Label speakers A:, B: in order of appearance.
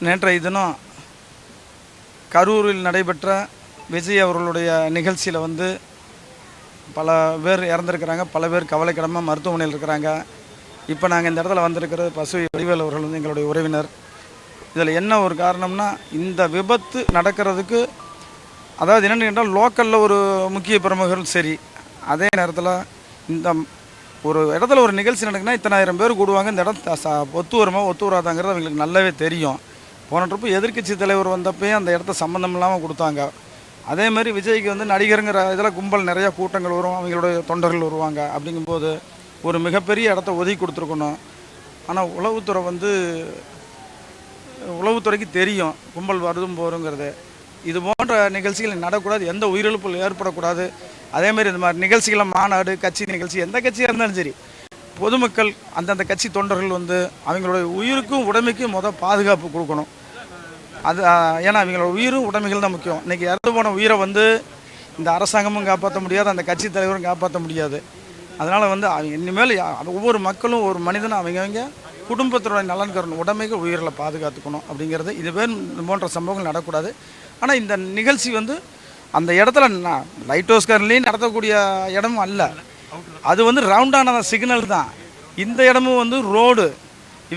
A: நேற்றைய தினம் கரூரில் நடைபெற்ற விஜய் அவர்களுடைய நிகழ்ச்சியில் வந்து பல பேர் இறந்துருக்கிறாங்க பல பேர் கவலைக்கிடமாக மருத்துவமனையில் இருக்கிறாங்க. இப்போ நாங்கள் இந்த இடத்துல வந்திருக்கிறது பசு வடிவேல் அவர்கள் வந்து எங்களுடைய உறவினர். இதில் என்ன ஒரு காரணம்னா இந்த விபத்து நடக்கிறதுக்கு அதாவது என்னென்னு கேட்டால் லோக்கலில் ஒரு முக்கிய பிரமுகர்கள் சரி. அதே நேரத்தில் இந்த ஒரு இடத்துல ஒரு நிகழ்ச்சி நடக்குன்னா இத்தனாயிரம் பேர் கூடுவாங்க. இந்த இடம் ச- ஒத்து வருமா ஒத்து வராதாங்கிறது அவங்களுக்கு நல்லாவே தெரியும். போன ட்ரிப்பு எதிர்க்கட்சி தலைவர் வந்தப்பயே அந்த இடத்த சம்மந்தம் இல்லாமல் கொடுத்தாங்க. அதே மாதிரி விஜய்க்கு வந்து நடிகருங்கிற இதில் கும்பல் நிறையா கூட்டங்கள் வரும் அவங்களுடைய தொண்டர்கள் வருவாங்க அப்படிங்கும்போது ஒரு மிகப்பெரிய இடத்த ஒதுக்கி கொடுத்துருக்கணும். ஆனால் உளவுத்துறை வந்து உளவுத்துறைக்கு தெரியும் கும்பல் வருதும் போருங்கிறது. இது போன்ற நிகழ்ச்சிகள் நடக்கூடாது எந்த உயிரிழப்புகள் ஏற்படக்கூடாது. அதே மாதிரி இந்த மாதிரி நிகழ்ச்சிகளை மாநாடு கட்சி நிகழ்ச்சி எந்த கட்சியாக இருந்தாலும் சரி பொதுமக்கள் அந்தந்த கட்சி தொண்டர்கள் வந்து அவங்களுடைய உயிருக்கும் உடமைக்கும் மொதல் பாதுகாப்பு கொடுக்கணும். அது ஏன்னா அவங்களோட உயிரும் உடைமைகள் தான் முக்கியம். இன்றைக்கி இறந்து போன உயிரை வந்து இந்த அரசாங்கமும் காப்பாற்ற முடியாது அந்த கட்சி தலைவரும் காப்பாற்ற முடியாது. அதனால் வந்து அவங்க இனிமேல் யா- ஒவ்வொரு மக்களும் ஒரு மனிதனும் அவங்கவங்க குடும்பத்தினுடைய நலன் கருணும் உடமைகள் உயிரில் பாதுகாத்துக்கணும் அப்படிங்கிறது இதுவே போன்ற சம்பவங்கள் நடக்கூடாது ஆனால் இந்த நிகழ்ச்சி வந்து அந்த இடத்துல லைட் ஹவுஸ்கார்லேயும் நடத்தக்கூடிய இடம் அல்ல. அது வந்து ரவுண்டான சிக்னல் தான். இந்த இடமும் வந்து ரோடு.